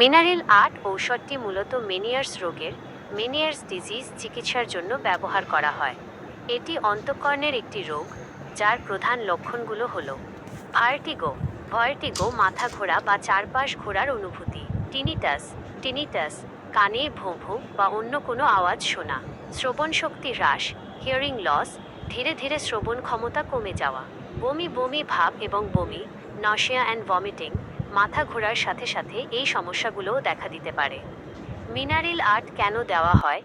Mineral art ঔষধটি মূলত মেনিয়ার্স রোগের, মেনিয়ার্স ডিজিজ চিকিৎসার জন্য ব্যবহার করা হয়। এটি অন্তঃকর্ণের একটি রোগ, যার প্রধান লক্ষণগুলো হল ভার্টিগো ভয়টিগো মাথা ঘোরা বা চারপাশ ঘোরার অনুভূতি, টিনিটাস টিনিটাস, কানে ভোঁ ভোঁ বা অন্য কোনো আওয়াজ শোনা, শ্রবণ শক্তি হ্রাস, হিয়ারিং লস, ধীরে ধীরে শ্রবণ ক্ষমতা কমে যাওয়া, বমি বমি ভাব এবং বমি নশিয়া অ্যান্ড ভমিটিং মাথা ঘোরার সাথে সাথে এই সমস্যাগুলোও দেখা দিতে পারে। মিনারেল আর্ট কেন দেওয়া হয়?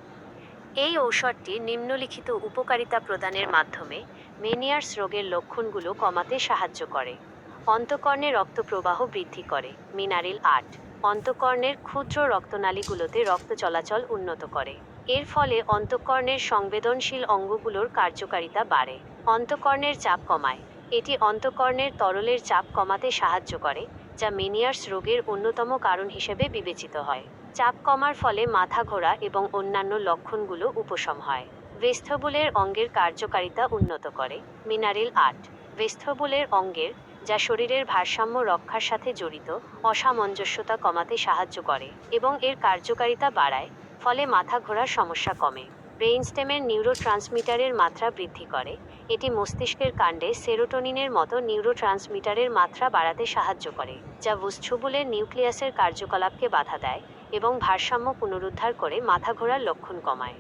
এই ঔষধটি নিম্নলিখিত উপকারিতা প্রদানের মাধ্যমে মেনিয়ার্স রোগের লক্ষণগুলো কমাতে সাহায্য করে। অন্তকর্ণে রক্ত প্রবাহ বৃদ্ধি করে মিনারেল আর্ট। অন্তকর্ণের ক্ষুদ্র রক্তনালীগুলোতে রক্ত চলাচল উন্নত করে। এর ফলে অন্তঃকর্ণের সংবেদনশীল অঙ্গগুলোর কার্যকারিতা বাড়ে। অন্তঃকর্ণের চাপ কমায়। এটি অন্তঃকর্ণের তরলের চাপ কমাতে সাহায্য করে, যা মেনিয়ার্স রোগের অন্যতম কারণ হিসেবে বিবেচিত হয়। চাপ কমার ফলে মাথা ঘোরা এবং অন্যান্য লক্ষণগুলো উপশম হয়। ভেস্থবুলের অঙ্গের কার্যকারিতা উন্নত করে, মিনারেল আর্ট। ভেস্থবুলের অঙ্গের, যা শরীরের ভারসাম্য রক্ষার সাথে জড়িত, অসামঞ্জস্যতা কমাতে সাহায্য করে এবং এর কার্যকারিতা বাড়ায়, ফলে মাথা ঘোরার সমস্যা কমে। ব্রেইনস্টেমের নিউরোট্রান্সমিটারের মাত্রা বৃদ্ধি করে। এটি মস্তিষ্কের কাণ্ডে সেরোটোনিনের মতো নিউরোট্রান্সমিটারের মাত্রা বাড়াতে সাহায্য করে, যা বুস্থবুলের নিউক্লিয়াসের কার্যকলাপকে বাধা দেয় এবং ভারসাম্য পুনরুদ্ধার করে মাথা ঘোরার লক্ষণ কমায়।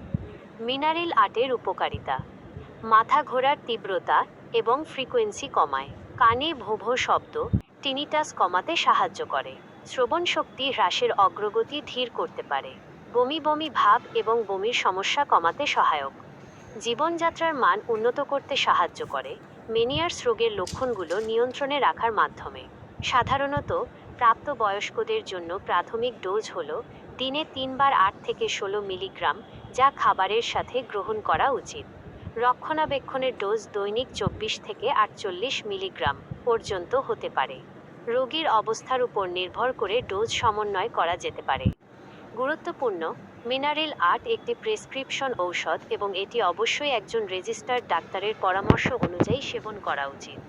মিনারেল আর্টের উপকারিতা। মাথা ঘোরার তীব্রতা এবং ফ্রিকোয়েন্সি কমায়। কানে ভোঁ ভোঁ শব্দ টিনিটাস কমাতে সাহায্য করে। শ্রবণ শক্তি হ্রাসের অগ্রগতি ধীর করতে পারে। বমি বমি ভাব এবং বমির সমস্যা কমাতে সহায়ক। জীবনযাত্রার মান উন্নত করতে সাহায্য করে মেনিয়ার্স রোগের লক্ষণগুলো নিয়ন্ত্রণে রাখার মাধ্যমে। সাধারণত প্রাপ্ত বয়স্কদের জন্য প্রাথমিক ডোজ হল দিনে তিনবার আট থেকে ষোলো মিলিগ্রাম, যা খাবারের সাথে গ্রহণ করা উচিত। রক্ষণাবেক্ষণের ডোজ দৈনিক চব্বিশ থেকে আটচল্লিশ মিলিগ্রাম পর্যন্ত হতে পারে। রোগীর অবস্থার উপর নির্ভর করে ডোজ সমন্বয় করা যেতে পারে। গুরুত্বপূর্ণ, মিনারেল আর্ট একটি প্রেসক্রিপশন ঔষধ এবং এটি অবশ্যই একজন রেজিস্টার্ড ডাক্তারের পরামর্শ অনুযায়ী সেবন করা উচিত।